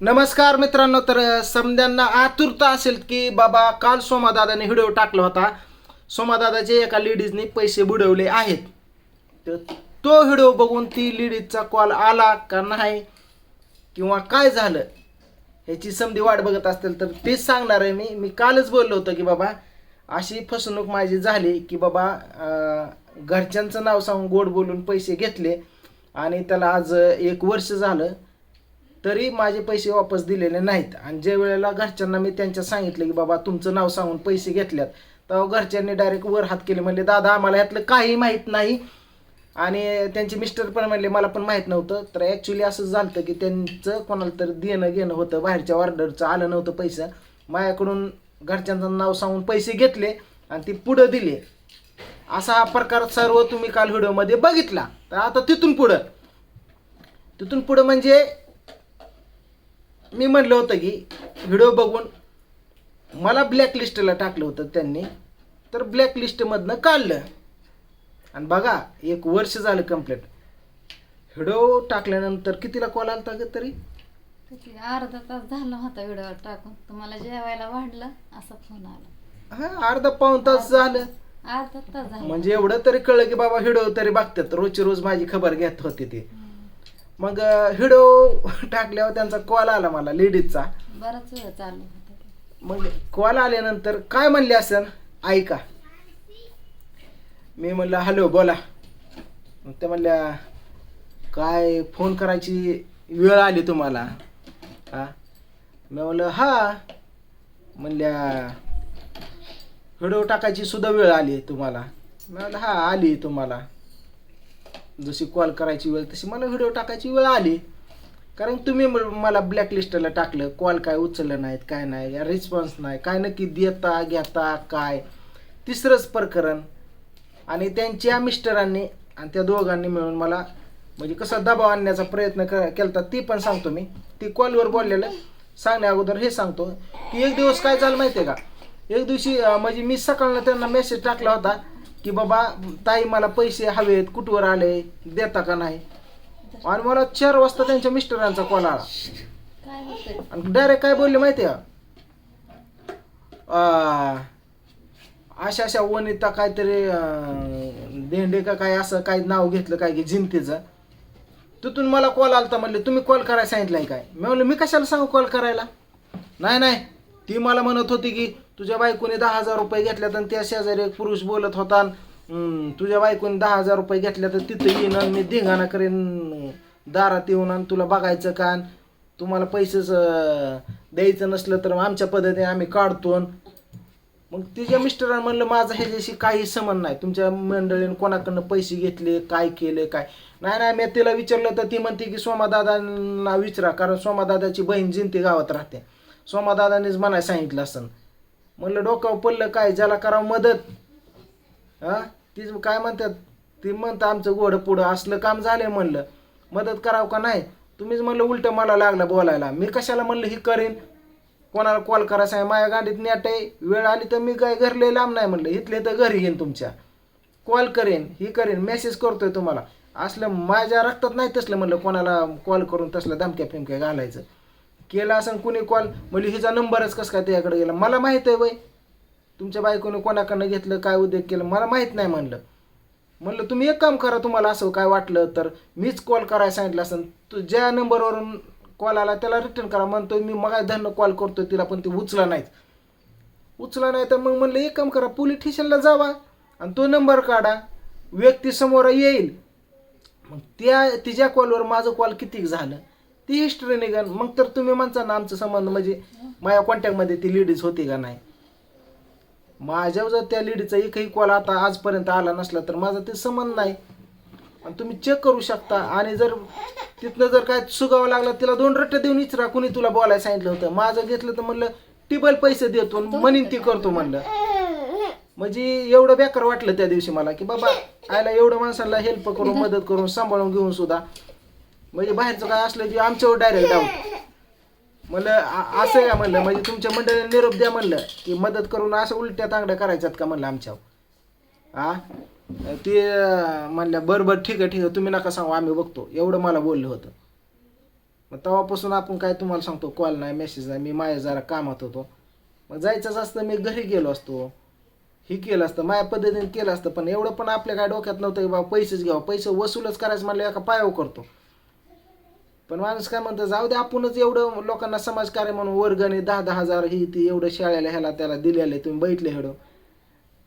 नमस्कार मित्रांनो तर समद्यांना आतुरता असेल की बाबा काल सोमादादाने व्हिडिओ टाकला होता. सोमादादाचे एका लेडीजने पैसे बुडवले आहेत. तर तो व्हिडिओ बघून ती लेडीजचा कॉल आला का नाही किंवा काय झालं ह्याची समधी वाट बघत असतील तर तेच सांगणार आहे मी. मी कालच बोललो होतो की बाबा अशी फसवणूक माझी झाली की बाबा घरच्यांचं नाव सांगून गोड बोलून पैसे घेतले आणि त्याला आज एक वर्ष झालं. तरी माझे पैसे वापस दिलेले नाहीत. आणि ज्या वेळेला घरच्यांना मी त्यांच्या सांगितलं की बाबा तुमचं नाव सांगून पैसे घेतल्यात. तेव्हा घरच्यांनी डायरेक्ट वर हात केले म्हणले दादा आम्हाला यातलं काही माहीत नाही. आणि त्यांचे मिस्टर पण म्हणले मला पण माहीत नव्हतं. तर ॲक्च्युली असं झालं की त्यांचं कोणाला तर देणं घेणं होतं बाहेरच्या ऑर्डरचं आलं नव्हतं पैसा. माझ्याकडून घरच्यांचं नाव सांगून पैसे घेतले आणि ती पुढं दिले. असा हा प्रकार सर्व तुम्ही काल व्हिडिओमध्ये बघितला. तर आता तिथून पुढं. तिथून पुढं म्हणजे मी म्हणलं होतं की व्हिडिओ बघून मला ब्लॅक लिस्टला टाकलं होतं त्यांनी तर ब्लॅक लिस्टमधनं काढलं. आणि बघा एक वर्ष झालं कंप्लीट व्हिडिओ टाकल्यानंतर कितीला कॉल आलता ग तरी? अर्धा तास झाला होता व्हिडिओ टाकून. तुम्हाला जेवायला वाढलं असा फोन आला. हा अर्धा पाऊण तास झालं. अर्धा तास झाला. म्हणजे एवढं तरी कळलं की बाबा व्हिडिओ तरी बघतात. रोजची रोज माझी खबर घेत होते ते. मग व्हिडिओ टाकल्यावर त्यांचा कॉल आला मला लेडीजचा बराच वेळ चालू. मग कॉल आल्यानंतर काय म्हणले असेल ऐका. मी म्हणलं हॅलो बोला. मग ते म्हणल्या काय फोन करायची वेळ आली तुम्हाला? हा. मी म्हणलं हा. म्हणल्या व्हिडिओ टाकायची सुद्धा वेळ आली तुम्हाला. मी म्हणलं हा आली तुम्हाला. जशी कॉल करायची वेळ तशी मला व्हिडिओ टाकायची वेळ आली. कारण तुम्ही मला ब्लॅकलिस्टला टाकलं कॉल काय उचललं नाहीत काय नाही रिस्पॉन्स नाही काय नक्की देता घेता काय? तिसरंच प्रकरण. आणि त्यांच्या मिस्टरांनी आणि त्या दोघांनी मिळून मला म्हणजे कसा दबाव आणण्याचा प्रयत्न क केला ती पण सांगतो मी. ती कॉलवर बोललेलं सांगण्या अगोदर हे सांगतो की एक दिवस काय झालं माहिती आहे का? एक दिवशी म्हणजे मी सकाळनं त्यांना मेसेज टाकला होता की बाबा ताई मला पैसे हवेत कुठवर आले देता का नाही? आणि मला चार वाजता त्यांच्या मिस्टरांचा कॉल आला. आणि डायरेक्ट काय बोलले माहिती अशा अशा वनिता काहीतरी देंडे का काय असं काय नाव घेतलं काय की जिंतीचं. तिथून मला कॉल आलता म्हणले तुम्ही कॉल करायला सांगितलंय काय? मी म्हणलं मी कशाला सांगू कॉल करायला? नाही नाही. ती मला म्हणत होती की तुझ्या बायकोने दहा हजार रुपये घेतल्यात आणि त्या शेजारी एक पुरुष बोलत होता तुझ्या बायकोने दहा हजार रुपये घेतल्या तर तिथं येईन आणि मी धिंगाणा करेन दारात येऊन आणि तुला बघायचं का? आणि तुम्हाला पैसेच द्यायचं नसलं तर आमच्या पद्धतीने आम्ही काढतो मग तिच्या मिस्टरांना म्हणलं माझं ह्याच्याशी काही समन नाही. तुमच्या मंडळीने कोणाकडनं पैसे घेतले काय केले काय? नाही नाही मी तिला विचारलं तर ती म्हणते की सोमादादांना विचारा कारण सोमादादाची बहीण जिंती गावात राहते. सोमादादानेच म्हणायला सांगितलं असं. म्हणलं डोक्यावर पडलं काय? ज्याला करावं मदत. हा? तीच काय म्हणतात? ती म्हणतं आमचं गोडं पुढं असलं काम झालं म्हणलं. मदत करावं का नाही? तुम्हीच म्हणलं उलटं मला लागलं बोलायला. मी कशाला म्हणलं ही करीन? कोणाला कॉल करा आहे? माझ्या गाडीत नेट आहे. वेळ आली तर मी काय घरले लांब नाही म्हणलं. इथले तर घरी येईन तुमच्या. कॉल करेन ही करेन मेसेज करतोय तुम्हाला. असलं माझ्या रक्तात नाही तसलं म्हणलं कोणाला कॉल करून तसलं धमक्या फिमक्या घालायचं. केला असं कुणी कॉल म्हणजे हिचा नंबरच कसं काय त्याच्याकडे गेला? मला माहीत आहे वय. तुमच्या बायकोने कोणाकडनं घेतलं काय उद्योग केलं मला माहीत नाही म्हणलं. म्हणलं तुम्ही एक काम करा तुम्हाला असं काय वाटलं तर मीच कॉल करायला सांगितलं असं तू ज्या नंबरवरून कॉल आला त्याला रिटर्न करा. म्हणतोय मी मग धरणं कॉल करतो तिला पण ते उचला नाहीत. उचला नाही तर मग म्हणलं एक काम करा पोलीस स्टेशनला जावा आणि तो नंबर काढा. व्यक्ती समोर येईल. मग त्या तिच्या कॉलवर माझं कॉल किती झालं? ती हिस्ट्री का मग तर तुम्ही म्हणता ना आमचं संबंध म्हणजे माझ्या कॉन्टॅक्टमध्ये ती लेडीज होती का नाही? माझ्यावर जर त्या लेडीचा एकही कॉल आता आजपर्यंत आला नसला तर माझा ते संबंध नाही. आणि तुम्ही चेक करू शकता. आणि जर तिथनं जर काय सुगावं लागलं तिला दोन रट्टे देऊन इचरा. कुणी तुला बोलायला सांगितलं होतं? माझं घेतलं तर म्हणलं टिबल पैसे देतो म्हणीन ती करतो म्हणलं. म्हणजे एवढं बेकार वाटलं त्या दिवशी मला की बाबा आयला एवढं माणसाला हेल्प करून मदत करून सांभाळून घेऊन सुद्धा म्हणजे बाहेरचं काय असलं की आमच्यावर डायरेक्ट डाऊट म्हणलं आ- असं आहे का म्हणलं म्हणजे तुमच्या मंडळीने निरोप द्या म्हणलं की मदत करून असं उलट्या तांगड्या करायच्यात का म्हणलं आमच्यावर? आ? ते म्हणलं बरं बरं ठीक आहे ठीक आहे तुम्ही नका सांगू आम्ही बघतो. एवढं मला बोललं होतं. मग तेव्हापासून आपण काय तुम्हाला सांगतो कॉल नाही मेसेज नाही मी माझ्या जरा कामात होतो. मग जायचंच असतं मी घरी गेलो असतो. हे केलं असतं माझ्या पद्धतीने केलं असतं पण एवढं पण आपल्या काय डोक्यात नव्हतं की बाबा पैसेच घ्यावा पैसे वसूलच करायचं म्हणलं एका पायावर करतो. पण माणूस काय म्हणतं जाऊ दे आपणच एवढं लोकांना समाजकार्य म्हणून वर्गणी दहा दहा हजार ही ती एवढं शाळेला ह्याला त्याला दिलेलं तुम्ही बैठले हेडो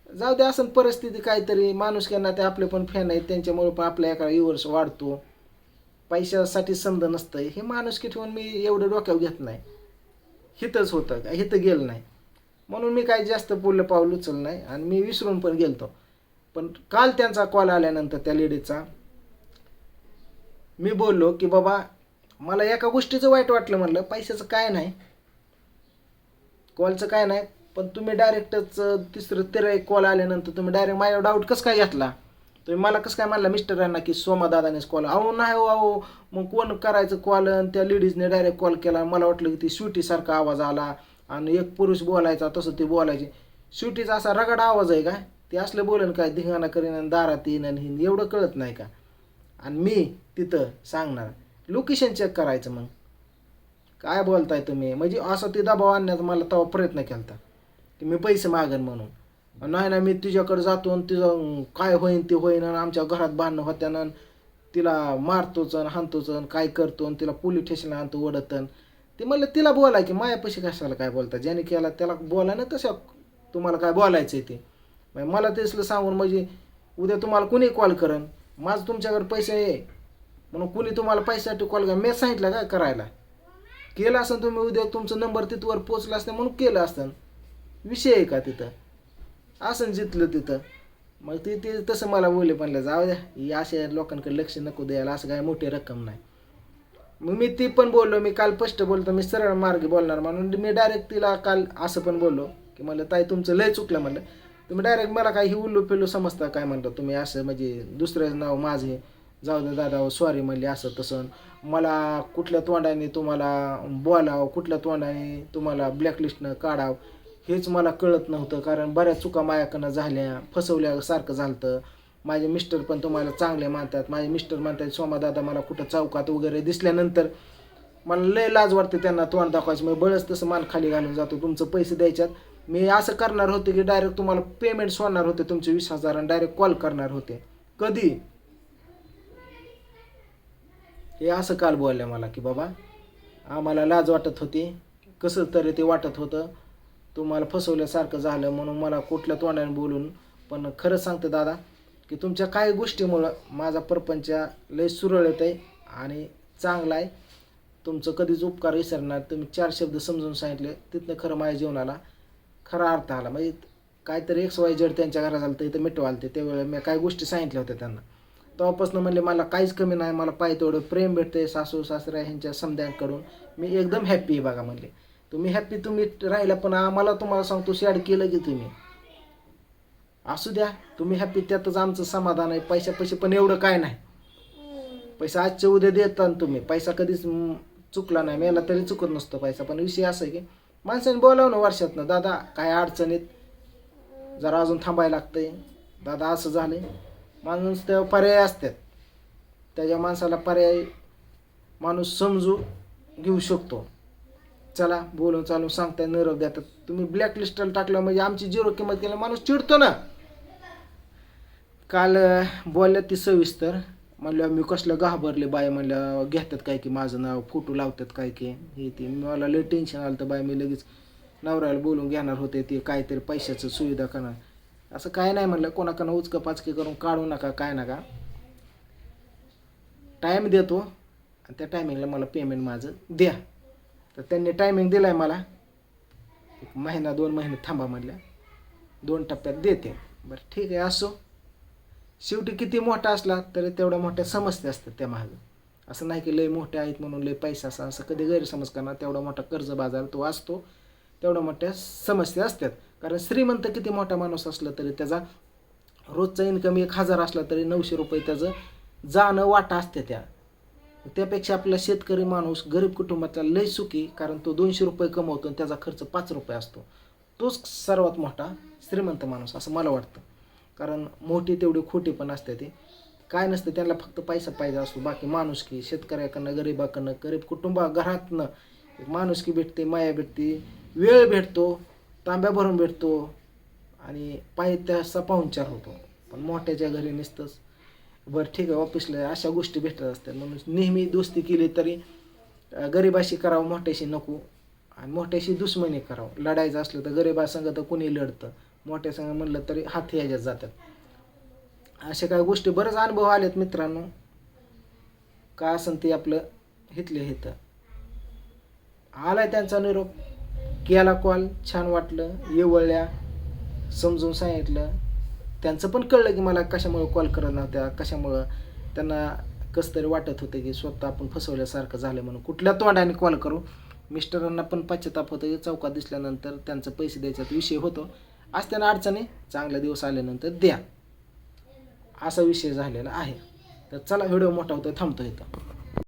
जाऊ दे असं परिस्थिती काहीतरी माणूस ते आपले पण फॅन आहेत त्यांच्यामुळे पण आपल्या एका युवर्स वाढतो. पैशासाठी समज नसतं हे माणूस की ठेवून मी एवढं डोक्यावर घेत नाही. हितच होतं का? हिथं गेलं नाही. म्हणून मी काही जास्त पुढलं पाऊल उचल नाही आणि मी विसरून पण गेलतो. पण काल त्यांचा कॉल आल्यानंतर त्या लेडीजचा मी बोललो की बाबा मला एका गोष्टीचं वाईट वाटलं म्हणलं पैशाचं काय नाही. कॉलचं काय नाही पण तुम्ही डायरेक्टच तिसरं तिरं कॉल आल्यानंतर तुम्ही डायरेक्ट माझ्या डाऊट कसं काय घेतला? तुम्ही मला कसं काय म्हणला मिस्टरांना की सोमा दादानेच कॉल अहो नाही हो अहो मग कोण करायचं कॉल आणि त्या लेडीजने डायरेक्ट कॉल केला. मला वाटलं की ती शूटीसारखा आवाज आला. आणि एक पुरुष बोलायचा तसं ते बोलायचे. शूटीचा असा रगड आवाज आहे का? ते असलं बोलेन काय धिंगाणा करीन आणि दारात येईन आणि हिन एवढं कळत नाही का? आणि मी तिथं सांगणार. लोकेशन चेक करायचं मग. काय बोलताय तुम्ही? म्हणजे असं ते दबाव आणण्याचा मला तेव्हा प्रयत्न केला की मी पैसे मागन म्हणून. नाही ना मी तुझ्याकडे जातो आणि तुझं काय होईन ते होईन आणि आमच्या घरात भांडणं होत्या तिला मारतोच आणि हाणतोच आणि काय करतो आणि तिला पोलीस स्टेशनला आणतो ओढत ते म्हणलं तिला बोला की मायापाशी कशाला काय बोलता? ज्याने केला त्याला बोला ना तसं तुम्हाला काय बोलायचं आहे ते. मग मला तेसलं सांगून म्हणजे उद्या तुम्हाला कुणी कॉल करन? माझं तुमच्याकडे पैसे आहे म्हणून कुणी तुम्हाला पैशासाठी कॉल? करा मी सांगितलं काय करायला? केलं असं तुम्ही उद्या तुमचं नंबर तिथवर पोचला असतं म्हणून केलं असतं. विषय आहे का तिथं? असं जितलं तिथं. मग ते ते तसं मला बोलले म्हणलं जाऊ द्या ही अशा लोकांकडे लक्ष नको द्यायला असं काय मोठी रक्कम नाही. मग मी ती पण बोललो मी काल स्पष्ट बोलतो मी सरळ मार्ग बोलणार म्हणून मी डायरेक्ट तिला काल असं पण बोललो की म्हणलं ताई तुमचं लय चुकलं म्हणलं. तुम्ही डायरेक्ट मला काही उल्लू पिल्लू समजता काय म्हणलं तुम्ही? असं म्हणजे दुसरं नाव माझे जाऊ दे दादा सॉरी म्हणले असं तसं. मला कुठल्या तोंडाने तुम्हाला बोलावं कुठल्या तोंडाने तुम्हाला ब्लॅकलिस्टनं काढावं हेच मला कळत नव्हतं. कारण बऱ्याच चुका माझ्याकडनं झाल्या फसवल्यासारखं झालं माझे मिस्टर पण तुम्हाला चांगले मानतात. माझे मिस्टर म्हणतात सोमादादा मला कुठं चौकात वगैरे दिसल्यानंतर मला लय लाज वाटते त्यांना तोंड दाखवायचं. मी बळच तसं मान खाली घालून जातो. तुमचं पैसे द्यायच्यात. मी असं करणार होते की डायरेक्ट तुम्हाला पेमेंट सोडणार होते तुमचे वीस हजार आणि डायरेक्ट कॉल करणार होते. कधी? हे असं काल बोलल्या मला की बाबा आम्हाला लाज वाटत होती. कसं तरी ते वाटत होतं. तुम्हाला फसवल्यासारखं झालं म्हणून मला कुठल्या तोंडाने बोलून पण खरं सांगतं दादा की तुमच्या काही गोष्टीमुळं माझा परपंच लय सुरळीत आहे आणि चांगला आहे. तुमचं कधीच उपकार विसरणार. तुम्ही चार शब्द समजून सांगितले तिथनं खरं माझ्या जीवनाला खरा अर्थ आला. म्हणजे काहीतरी एक्स वाय जड त्यांच्या घरात झालं तर इथं मिटवाल ते त्यावेळेला मी काही गोष्टी सांगितल्या होत्या त्यांना. तेव्हापासून म्हणले मला काहीच कमी नाही मला पाहिजे तेवढं प्रेम भेटते सासू सासऱ्या ह्यांच्या समध्यांकडून मी एकदम हॅप्पी आहे बघा म्हणले. तुम्ही हॅप्पी तुम्ही राहिला पण आम्हाला तुम्हाला सांगतो शेड केलं की तुम्ही. असू द्या तुम्ही हॅप्पी त्यातच आमचं समाधान आहे पैशा पैसे पण एवढं काय नाही. पैसा आजचे उद्या देता तुम्ही पैसा कधीच चुकला नाही मेला तरी चुकत नसतो पैसा पण विषय असं आहे की माणसाने बोलावं ना वर्षातनं दादा काय अडचणीत जरा अजून थांबायला लागतंय. दादा असं झालंय. माणूस त्या पर्याय असतात. त्याच्या माणसाला पर्याय माणूस समजू घेऊ शकतो. चला बोलून चालून सांगताय निरोप देतात. तुम्ही ब्लॅकलिस्टला टाकलं म्हणजे आमची झिरो किंमत केली माणूस चिडतो ना. काल बोलल्या ती सविस्तर. म्हणलं मी कसलं घाबरले बाय म्हणलं घेतात काय की माझं नाव फोटो लावतात काय की. हे ते. मला लय टेन्शन आलं तर बाय मी लगेच नवऱ्याला बोलून घेणार होते ते काहीतरी पैशाचं सुविधा करणार. असं काय नाही म्हणलं कोणाकडनं उचकं पाचके करून काढू नका काय नका. टाईम देतो आणि त्या टायमिंगला मला पेमेंट माझं द्या. तर त्यांनी टायमिंग दिला आहे मला. एक महिना दोन महिने थांबा म्हणल्या. दोन टप्प्यात देते. बरं ठीक आहे असो. शेवटी किती मोठा असला तरी तेवढ्या मोठ्या समस्या असतात त्या मागं. असं नाही की लय मोठे आहेत म्हणून लय पैसा असा असं कधी गैरसमज करणार तेवढा मोठा कर्ज बाजार तो असतो. तेवढ्या मोठ्या समस्या असतात. कारण श्रीमंत किती मोठा माणूस असला तरी त्याचा रोजचा इन्कम एक हजार असला तरी नऊशे रुपये त्याचं जाणं वाटा असते त्या. त्यापेक्षा आपला शेतकरी माणूस गरीब कुटुंबातला लय सुखी कारण तो दोनशे रुपये कमवतो आणि त्याचा खर्च पाच रुपये असतो. तोच सर्वात मोठा श्रीमंत माणूस असं मला वाटतं. कारण मोठी तेवढी खोटी पण असते ते. काय नसतं त्यांना फक्त पैसा पाहिजे असतो. बाकी माणुसकी शेतकऱ्याकडनं गरिबाकडनं गरीब कुटुंबा घरातनं माणुसकी भेटते माया भेटते वेळ भेटतो. तांब्या भरून भेटतो आणि पाहिजे त्याचा पाहुणचार होतो. पण मोठ्याच्या घरी नसतंच बरं ठीक आहे ऑफिसला अशा गोष्टी भेटत असतात. म्हणून नेहमी दोस्ती केली तरी गरिबाशी करावं मोठ्याशी नको. आणि मोठ्याशी दुश्मनी करावं. लढायचं असलं तर गरिबासंग तर कोणी लढतं. मोठ्या संग म्हणलं तरी हात याच्यात जातात. अशा काही गोष्टी बरेच अनुभव आलेत मित्रांनो. का असन ते आपलं हितले हित आलाय त्यांचा निरोप. केला कॉल छान वाटलं येवळल्या समजून सांगितलं. त्यांचं पण कळलं की मला कशामुळं कॉल करत नव्हत्या कशामुळं त्यांना कसं तरी वाटत होतं की स्वतः आपण फसवल्यासारखं झालं म्हणून. कुठल्या तोंडाने कॉल करू? मिस्टरांना पण पश्चाताप होतं की चौकात दिसल्यानंतर त्यांचं पैसे द्यायचा विषय होतो. आज त्यांना अडचणी चांगला दिवस आल्यानंतर द्या. असा विषय झालेला आहे. तर चला व्हिडिओ मोठा होतो थांबतो इथं.